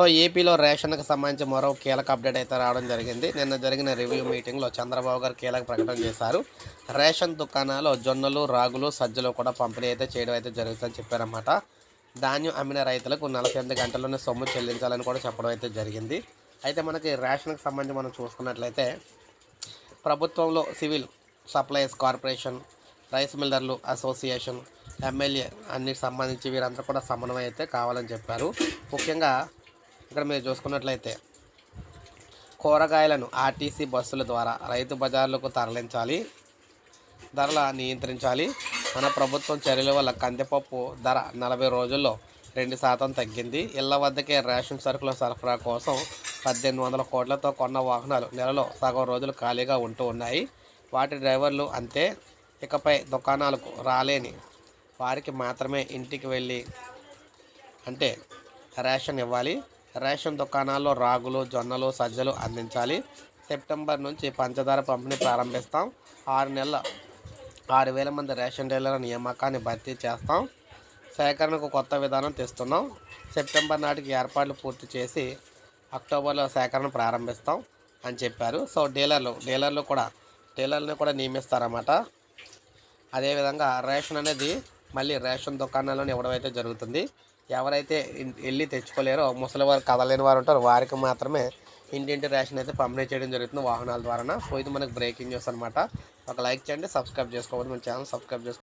So ఏపీలో రేషన్కి సంబంధించి మరో కీలక అప్డేట్ అయితే రావడం జరిగింది. నిన్న జరిగిన రివ్యూ మీటింగ్లో చంద్రబాబు గారు కీలక ప్రకటన చేశారు. రేషన్ దుకాణాలు జొన్నలు రాగులు సజ్జలు కూడా పంపిణీ అయితే చేయడం అయితే జరుగుతుందని చెప్పారన్నమాట. ధాన్యం అమ్మిన రైతులకు నలభై ఎనిమిది గంటల్లోనే సొమ్ము చెల్లించాలని కూడా చెప్పడం అయితే జరిగింది. అయితే మనకి రేషన్కి సంబంధించి మనం చూసుకున్నట్లయితే ప్రభుత్వంలో సివిల్ సప్లైస్ కార్పొరేషన్ రైస్ మిల్లర్లు అసోసియేషన్ ఎమ్మెల్యే అన్నిటికి సంబంధించి వీరందరూ కూడా సమన్వయం అయితే కావాలని చెప్పారు. ముఖ్యంగా ఇక్కడ మీరు చూసుకున్నట్లయితే కూరగాయలను ఆర్టీసీ బస్సుల ద్వారా రైతు బజార్లకు తరలించాలి. ధరల నియంత్రించాలి. మన ప్రభుత్వం చర్యల వల్ల కందిపప్పు ధర నలభై రోజుల్లో రెండు శాతం తగ్గింది. ఇళ్ళ వద్దకే రేషన్ సరుకుల సరఫరా కోసం పద్దెనిమిది వందల కోట్లతో కొన్న వాహనాలు నెలలో సగం రోజులు ఖాళీగా ఉంటూ ఉన్నాయి. వాటి డ్రైవర్లు అంతే. ఇకపై దుకాణాలకు రాలేని వారికి మాత్రమే ఇంటికి వెళ్ళి అంటే రేషన్ ఇవ్వాలి. రేషన్ దుకాణాల్లో రాగులు జొన్నలు సజ్జలు అందించాలి. సెప్టెంబర్ నుంచి పంచదార పంపిణీ ప్రారంభిస్తాం. ఆరు నెలల ఆరు వేల మంది రేషన్ డీలర్ల నియామకాన్ని భర్తీ చేస్తాం. సేకరణకు కొత్త విధానం తెస్తున్నాం. సెప్టెంబర్ నాటికి ఏర్పాట్లు పూర్తి చేసి అక్టోబర్లో సేకరణ ప్రారంభిస్తాం అని చెప్పారు. సో డీలర్లు డీలర్లు కూడా డీలర్ని కూడా నియమిస్తారన్నమాట. అదేవిధంగా రేషన్ అనేది మళ్ళీ రేషన్ దుకాణాలను ఇవ్వడం అయితే జరుగుతుంది. ఎవరైతే వెళ్ళి తెచ్చుకోలేరో ముసలి వారు కదలేని వారు ఉంటారో వారికి మాత్రమే ఇంటింటి రేషన్ అయితే పంపిణీ చేయడం జరుగుతుంది వాహనాల ద్వారా సో ఇది మనకి బ్రేకింగ్ న్యూస్ అనమాట ఒక లైక్ చేయండి సబ్స్క్రైబ్ చేసుకోవాలి మన ఛానల్ సబ్స్క్రైబ్ చేసుకోండి